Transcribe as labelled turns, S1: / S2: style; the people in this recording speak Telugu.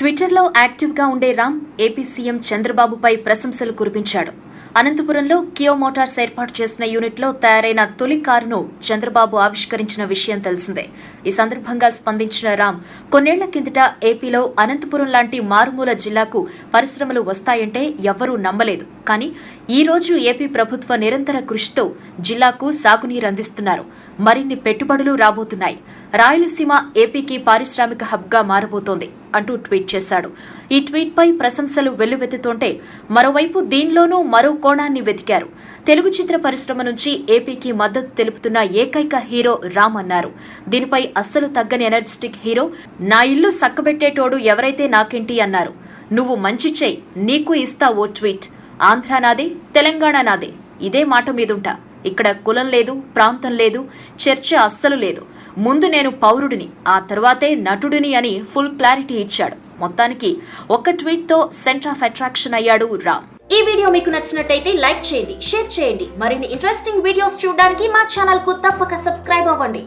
S1: ట్విట్టర్లో యాక్టివ్గా ఉండే రామ్ ఏపీ సీఎం చంద్రబాబుపై ప్రశంసలు కురిపించాడు. అనంతపురంలో కియో మోటార్స్ ఏర్పాటు చేసిన యూనిట్లో తయారైన తొలి కారును చంద్రబాబు ఆవిష్కరించిన విషయం తెలిసిందే. ఈ సందర్భంగా స్పందించిన రామ్ కొన్నేళ్ళ కిందట ఏపీలో అనంతపురం లాంటి మారుమూల జిల్లాకు పరిశ్రమలు వస్తాయంటే ఎవ్వరూ నమ్మలేదు. కానీ ఈ రోజు ఏపీ ప్రభుత్వ నిరంతర కృషితో జిల్లాకు సాగునీరు అందిస్తున్నారు. మరిన్ని పెట్టుబడులు రాబోతున్నాయి. రాయలసీమ ఏపీకి పారిశ్రామిక హబ్గా మారబోతోంది అంటూ ట్వీట్ చేశాడు. ఈ ట్వీట్పై ప్రశంసలు వెల్లువెత్తుతుంటే మరోవైపు దీనిలోనూ మరో కోణాన్ని వెతికారు. తెలుగు చిత్ర పరిశ్రమ నుంచి ఏపీకి మద్దతు తెలుపుతున్న ఏకైక హీరో రామ్ అన్నారు. దీనిపై అస్సలు తగ్గని ఎనర్జెటిక్ హీరో నా ఇల్లు సక్కబెట్టేటోడు ఎవరైతే నాకేంటి అన్నారు. నువ్వు మంచి చేయి నీకు ఇస్తా ఓ ట్వీట్. ఆంధ్ర నాదే తెలంగాణ నాదే ఇదే మాట మీదుంటా. ఇక్కడ కులం లేదు ప్రాంతం లేదు చర్చ అస్సలు లేదు. ముందు నేను పౌరుడిని ఆ తర్వాతే నటుడిని అని ఫుల్ క్లారిటీ ఇచ్చాడు. మొత్తానికి ఒక్క ట్వీట్తో సెంటర్ ఆఫ్ అట్రాక్షన్ అయ్యాడు రామ్.
S2: ఈ వీడియో మీకు నచ్చినట్టయితే లైక్ చేయండి షేర్ చేయండి. మరిన్ని ఇంట్రెస్టింగ్ వీడియోస్ చూడడానికి మా ఛానల్కు తప్పక సబ్స్క్రైబ్ అవ్వండి.